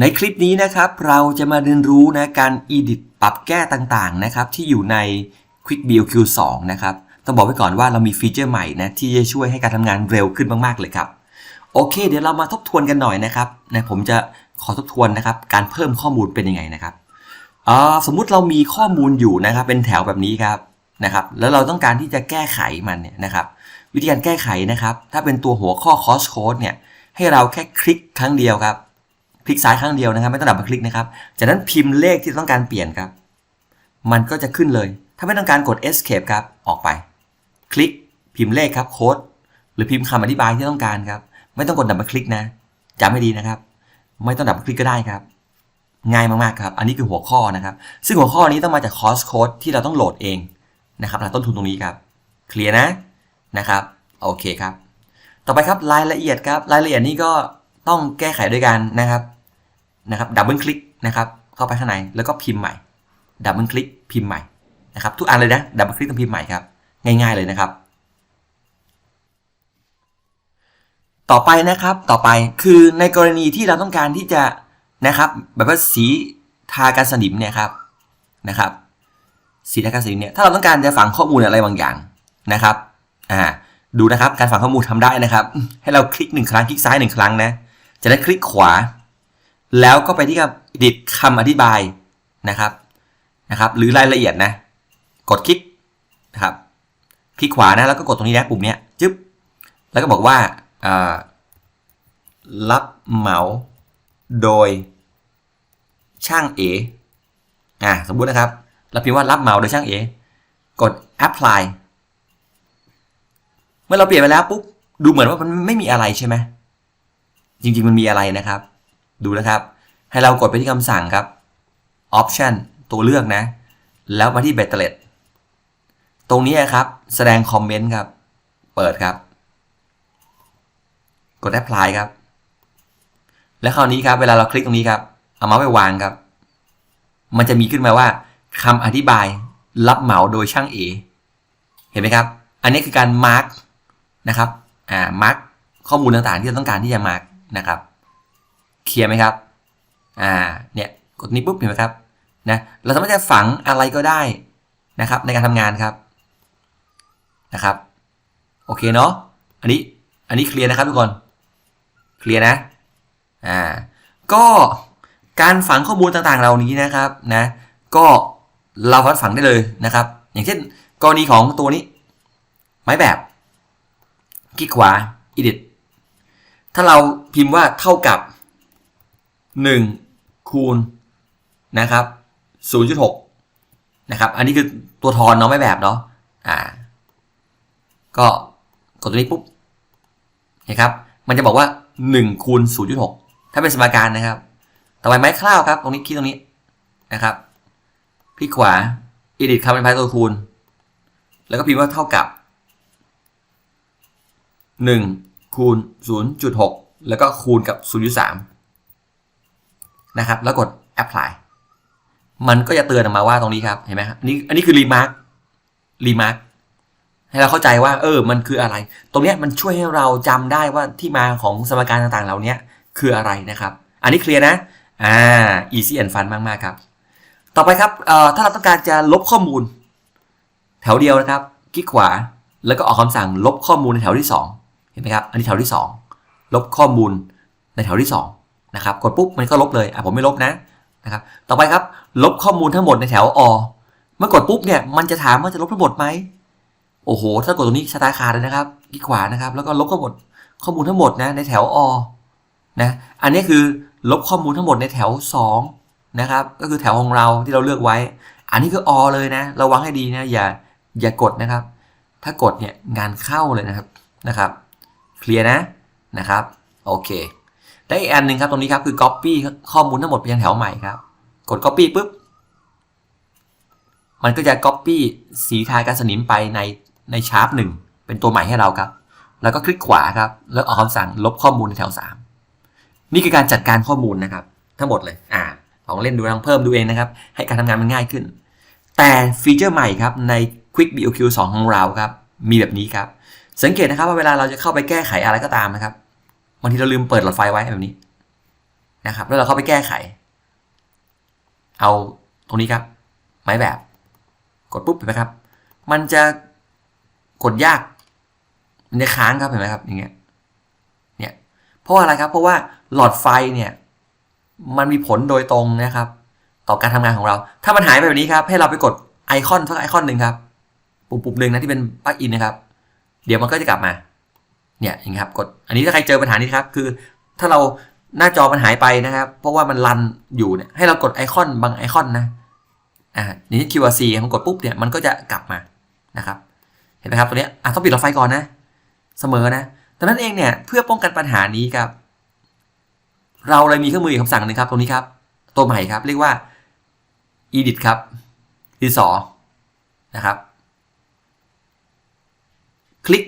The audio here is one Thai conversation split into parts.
ในคลิปนี้นะครับเราจะมาเรียนรู้นะการ edit ปรับแก้ต่างๆนะครับที่อยู่ใน Quick Build Q2 นะครับต้องบอกไว้ก่อนว่าเรามีฟีเจอร์ใหม่นะที่จะช่วยให้การทำงานเร็วขึ้นมากๆเลยครับ โอเค เดี๋ยวเรามาทบทวนกันหน่อยนะครับนะผมจะขอทบทวนนะครับการเพิ่มข้อมูลเป็นยังไงนะครับสมมุติเรามีข้อมูลอยู่นะครับเป็นแถวแบบนี้ครับนะครับแล้วเราต้องการที่จะแก้ไขมันเนี่ยนะครับวิธีการแก้ไขนะครับ ถ้าเป็นตัวหัวข้อ course code เนี่ยให้เราแค่คลิกครั้งเดียวครับ คลิกซ้ายครั้งเดียวนะครับ ไม่ต้องดับมาคลิกนะครับ จากนั้นพิมพ์เลขที่ต้องการเปลี่ยนครับ มันก็จะขึ้นเลย ถ้าไม่ต้องการกด escape ครับ ออกไป คลิกพิมพ์เลขครับโค้ดหรือพิมพ์คำอธิบายที่ต้องการครับ ไม่ต้องกดดับมาคลิกนะจำไม่ดีนะครับ ไม่ต้องดับมาคลิกก็ได้ครับ ง่ายมากๆครับ อันนี้คือหัวข้อนะครับ ซึ่งหัวข้อนี้ต้องมาจากคอร์สโค้ดที่เราต้องโหลดเองนะครับต้นทุนตรงนี้ครับ เคลียร์นะนะครับ โอเคครับ ต่อไปครับรายละเอียดครับ รายละเอียดนี้ก็ต้องแก้ไขด้วยกันนะครับ นะครับดับเบิลคลิกนะครับเข้าไปข้างในแล้วก็พิมพ์ใหม่ดับเบิลคลิกพิมพ์ใหม่นะครับทุกอันเลยนะดับเบิลคลิกต้องพิมพ์ใหม่ครับง่ายๆเลยนะครับ ต่อไปนะครับต่อไปคือในกรณีที่เราต้องการที่จะนะครับแบบว่าสีทากันสนิมเนี่ยครับนะครับสีทากันสนิมเนี่ยถ้าเราต้องการจะฝังข้อมูลอะไรบางอย่างนะครับอ่าดูนะครับการฝังข้อมูลทำได้นะครับ ให้เราคลิกหนึ่งครั้งคลิกซ้ายหนึ่งครั้งนะจะได้คลิกขวา แล้วก็ไปที่กับดิดคำอธิบายนะครับนะครับ หรือรายละเอียดนะ กดคลิกนะครับคลิกขวานะแล้วก็กดตรงนี้นะปุ่มเนี้ยจึ๊บแล้วก็บอกว่ารับเหมาโดยช่างเออ่าสมมุตินะครับเราพิมพ์ว่ารับเหมาโดยช่างเอกด apply เมื่อเราเปลี่ยนไปแล้วปุ๊บดูเหมือนว่ามันไม่มีอะไรใช่ไหมจริงๆมันมีอะไรนะครับ ดูนะครับ ให้เรากดไปที่คำสั่งครับ option ตัวเลือกนะ แล้วมาที่ b e t t e r ตรงนี้ครับ แสดงคอมเมนต์ครับ เปิดครับ กด apply ครับ แล้วคราวนี้ครับ เวลาเราคลิกตรงนี้ครับ เอามาไปวางครับ มันจะมีขึ้นมาว่าคำอธิบายรับเหมาโดยช่างเอเห็นไหมครับ อันนี้คือการ mark นะครับ อ่า mark ข้อมูลต่างๆที่เราต้องการที่จะ mark นะครับ เคลียร์ไหมครับอ่าเนี่ยกดนี้ปุ๊บเห็นไหมครับนะเราสามารถจะฝังอะไรก็ได้นะครับ ในการทำงานครับนะครับโอเคเนาะอันนี้อันนี้เคลียร์นะครับทุกคนเคลียร์นะอ่าก็การฝังข้อมูลต่างๆเหล่านี้นะครับนะก็เราสามารถฝังได้เลยนะครับ อย่างเช่นกรณีของตัวนี้ ไม้แบบคลิกขวา edit ถ้าเราพิมพ์ว่าเท่ากับ 1 คูณนะครับ0.6นะครับ อันนี้คือตัวทอนเนาะไม่แบบเนาะอ่า ก็กดตัวนี้ปุ๊บเห็นครับ มันจะบอกว่า 1 คูณ 0.6 ถ้าเป็นสมการนะครับ ต่อไปไม้คร่าวครับ ตรงนี้คลิกตรงนี้นะครับคลิกขวา edit คำเป็นพายตัวคูณ แล้วก็พิมพ์ว่าเท่ากับ 1 คูณ 0.6 แล้วก็คูณกับ 0.3 นะครับ แล้วกด apply มันก็จะเตือนออกมาว่าตรงนี้ครับ เห็นไหมครับอันนี้อันนี้คือ remark remark ให้เราเข้าใจว่า เออ มันคืออะไร ตรงเนี้ยมันช่วยให้เราจำได้ว่าที่มาของสมการต่างๆ เหล่านี้คืออะไรนะครับ อันนี้เคลียร์นะ อ่า easy and fun มากๆครับ ต่อไปครับ เอ่อ ถ้าเราต้องการจะลบข้อมูล แถวเดียวนะครับ คลิกขวา แล้วก็ออกคำสั่งลบข้อมูลในแถวที่ 2 เห็นไหมครับ อันนี้แถวที่ 2 ลบข้อมูลในแถวที่ 2 นะครับกดปุ๊บมันก็ลบเลยอะผมไม่ลบนะนะครับต่อไปครับลบข้อมูลทั้งหมดในแถวอเมื่อกดปุ๊บเนี่ยมันจะถามว่าจะลบทั้งหมดไหมโอ้โห ถ้ากดตรงนี้ชะตาขาดเลยนะครับคลิกขวานะครับ แล้วก็ลบข้อมูลข้อมูลทั้งหมดนะในแถวอนะอันนี้คือลบข้อมูลทั้งหมดในแถว 2 นะครับ ก็คือแถวของเราที่เราเลือกไว้ อันนี้คืออเลยนะ ระวังให้ดีนะ อย่าอย่ากดนะครับ ถ้ากดเนี่ยงานเข้าเลยนะครับนะครับ เคลียร์นะนะครับ โอเค ได้อีกอันหนึ่งครับตรงนี้ครับคือ copy ข้อมูลทั้งหมดไปยังแถวใหม่ครับ กด copy ปุ๊บ มันก็จะ copy สีทาการสนิมไปในในชาร์ปหนึ่งเป็นตัวใหม่ให้เราครับ แล้วก็คลิกขวาครับ แล้วออกคำสั่งลบข้อมูลในแถว 3 นี่คือการจัดการข้อมูลนะครับ ทั้งหมดเลยอ่าลองเล่นดูลองเพิ่มดูเองนะครับ ให้การทำงานมันง่ายขึ้น แต่ฟีเจอร์ใหม่ครับใน Quick BOQ 2 ของเราครับ มีแบบนี้ครับ สังเกตนะครับว่าเวลาเราจะเข้าไปแก้ไขอะไรก็ตามนะครับ บางทีเราลืมเปิดหลอดไฟไว้แบบนี้นะครับ แล้วเราเข้าไปแก้ไข เอาตรงนี้ครับ ไม้แบบ กดปุ๊บเห็นไหมครับ มันจะกดยาก มันจะค้างครับเห็นไหมครับ อย่างเงี้ย เนี่ย เพราะอะไรครับ เพราะว่าหลอดไฟเนี่ย มันมีผลโดยตรงนะครับ ต่อการทำงานของเรา ถ้ามันหายไปแบบนี้ครับ ให้เราไปกดไอคอนสักไอคอนหนึ่งครับ ปุ่มปุ่มหนึ่งนะที่เป็นปลั๊กอินนะครับ เดี๋ยวมันก็จะกลับมา เนี่ยอย่างครับกดอันนี้ถ้าใครเจอปัญหานี้ครับคือถ้าเราหน้าจอมันหายไปนะครับ เพราะว่ามันรันอยู่เนี่ยให้เรากดไอคอนบางไอคอนนะอ่านี่ QRC ผมกดปุ๊บเนี่ยมันก็จะกลับมานะครับ เห็นไหมครับตัวเนี้ยอะต้องปิดหลอดไฟก่อนนะ เสมอนะดังนั้นเองเนี่ยเพื่อป้องกันปัญหานี้ครับ เราเลยมีเครื่องมือคำสั่งหนึ่งครับตรงนี้ครับ ตัวใหม่ครับ เรียกว่า edit ครับดิสอนะครับ คลิก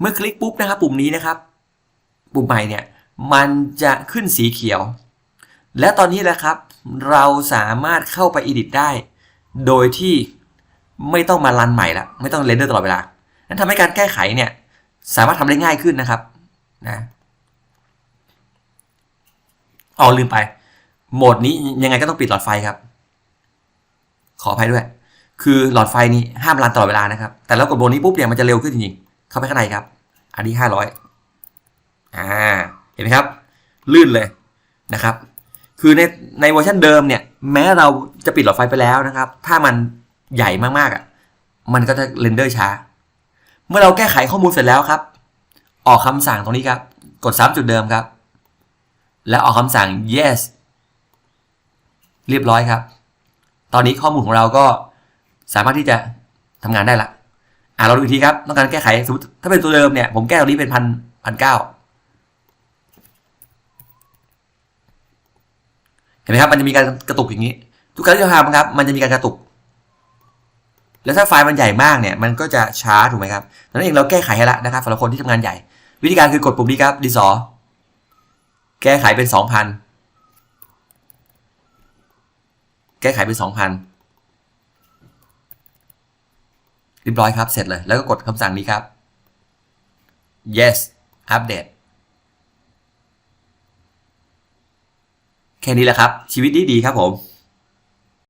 เมื่อคลิกปุ๊บนะครับ ปุ่มนี้นะครับ ปุ่มใหม่เนี่ยมันจะขึ้นสีเขียว และตอนนี้แหละครับ เราสามารถเข้าไป edit ได้ โดยที่ไม่ต้องมารันใหม่ละไม่ต้องเรนเดอร์ตลอดเวลานั้นทำให้การแก้ไขเนี่ยสามารถทำได้ง่ายขึ้นนะครับนะอ๋อลืมไป โหมดนี้ยังไงก็ต้องปิดหลอดไฟครับ ขออภัยด้วย คือหลอดไฟนี้ห้ามรันตลอดเวลานะครับ แต่แล้วกดโบนนี้ปุ๊บเนี่ยมันจะเร็วขึ้นจริงๆ เข้าไปข้างในครับ อันนี้ห้าร้อยอ่า เห็นไหมครับ ลื่นเลยนะครับ คือในในเวอร์ชันเดิมเนี่ย แม้เราจะปิดหลอดไฟไปแล้วนะครับ ถ้ามันใหญ่มากๆอะ มันก็จะเรนเดอร์ช้า เมื่อเราแก้ไขข้อมูลเสร็จแล้วครับ ออกคำสั่งตรงนี้ครับ กดซ้ำจุดเดิมครับ แล้วออกคำสั่ง yes เรียบร้อยครับ ตอนนี้ข้อมูลของเราก็สามารถที่จะทำงานได้ละ อ่าเราดูอีกทีครับ ต้องการแก้ไขสมมติถ้าเป็นตัวเดิมเนี่ย ผมแก้ตรงนี้เป็นพันพันเก้าเห็นไหมครับ มันจะมีการกระตุกอย่างนี้ ทุกครั้งที่เราทำครับ มันจะมีการกระตุก แล้วถ้าไฟล์มันใหญ่มากเนี่ย มันก็จะช้าถูกไหมครับดังนั้นเองเราแก้ไขให้ละนะครับสำหรับคนที่ทำงานใหญ่ วิธีการคือกดปุ่มนี้ครับดีสอแก้ไขเป็นสองพันแก้ไขเป็นสองพัน เรียบร้อยครับ เสร็จเลย แล้วก็กดคำสั่งนี้ครับ yes update แค่นี้แหละครับ ชีวิตดีดีๆครับผม